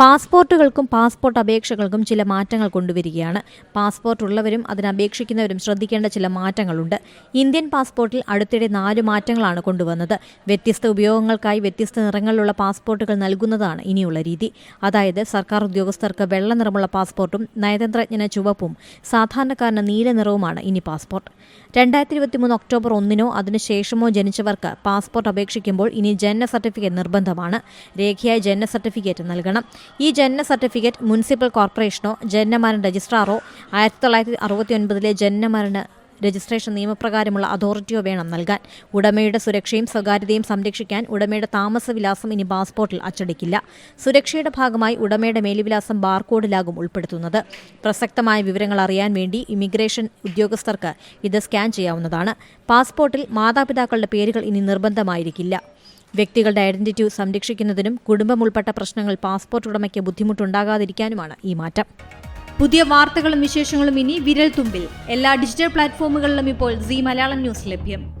പാസ്പോർട്ടുകൾക്കും passport അപേക്ഷകൾക്കും ചില മാറ്റങ്ങൾ കൊണ്ടുവരികയാണ്. പാസ്പോർട്ട് ഉള്ളവരും അതിന് അപേക്ഷിക്കുന്നവരും ശ്രദ്ധിക്കേണ്ട ചില മാറ്റങ്ങളുണ്ട്. ഇന്ത്യൻ പാസ്പോർട്ടിൽ അടുത്തിടെ നാല് മാറ്റങ്ങളാണ് കൊണ്ടുവന്നത്. വ്യത്യസ്ത ഉപയോഗങ്ങൾക്കായി വ്യത്യസ്ത നിറങ്ങളിലുള്ള പാസ്പോർട്ടുകൾ നൽകുന്നതാണ് ഇനിയുള്ള രീതി. അതായത് സർക്കാർ ഉദ്യോഗസ്ഥർക്ക് വെള്ള നിറമുള്ള പാസ്പോർട്ടും നയതന്ത്രജ്ഞന് ചുവപ്പും സാധാരണക്കാരന് നീല നിറവുമാണ് ഇനി പാസ്പോർട്ട്. രണ്ടായിരത്തി ഇരുപത്തിമൂന്ന് ഒക്ടോബർ ഒന്നിനോ അതിനുശേഷമോ ജനിച്ചവർക്ക് പാസ്പോർട്ട് അപേക്ഷിക്കുമ്പോൾ ഇനി ജനന സർട്ടിഫിക്കറ്റ് നിർബന്ധമാണ്. രേഖയായി ജനന സർട്ടിഫിക്കറ്റ് നൽകണം. ഈ ജനന സർട്ടിഫിക്കറ്റ് മുനിസിപ്പൽ കോർപ്പറേഷനോ ജനനമരണ രജിസ്ട്രാറോ ആയിരത്തി തൊള്ളായിരത്തി അറുപത്തി ഒൻപതിലെ ജനനമരണ രജിസ്ട്രേഷൻ നിയമപ്രകാരമുള്ള അതോറിറ്റിയോ വേണം നൽകാൻ. ഉടമയുടെ സുരക്ഷയും സ്വകാര്യതയും സംരക്ഷിക്കാൻ ഉടമയുടെ താമസവിലാസം ഇനി പാസ്പോർട്ടിൽ അച്ചടിക്കില്ല. സുരക്ഷയുടെ ഭാഗമായി ഉടമയുടെ മേലുവിലാസം ബാർകോഡിലാകും ഉൾപ്പെടുത്തുന്നത്. പ്രസക്തമായ വിവരങ്ങൾ അറിയാൻ വേണ്ടി ഇമിഗ്രേഷൻ ഉദ്യോഗസ്ഥർക്ക് ഇത് സ്കാൻ ചെയ്യാവുന്നതാണ്. പാസ്പോർട്ടിൽ മാതാപിതാക്കളുടെ പേരുകൾ ഇനി നിർബന്ധമായിരിക്കില്ല. വ്യക്തികളുടെ ഐഡന്റിറ്റി സംരക്ഷിക്കുന്നതിനും കുടുംബം ഉൾപ്പെട്ട പ്രശ്നങ്ങൾ പാസ്പോർട്ട് ഉടമയ്ക്ക് ബുദ്ധിമുട്ടുണ്ടാകാതിരിക്കാനുമാണ് ഈ മാറ്റം. പുതിയ വാർത്തകളും വിശേഷങ്ങളും ഇനി വിരൽ തുമ്പിൽ എല്ലാ ഡിജിറ്റൽ പ്ലാറ്റ്ഫോമുകളിലും ഇപ്പോൾ സി മലയാളം ന്യൂസ് ലഭ്യം.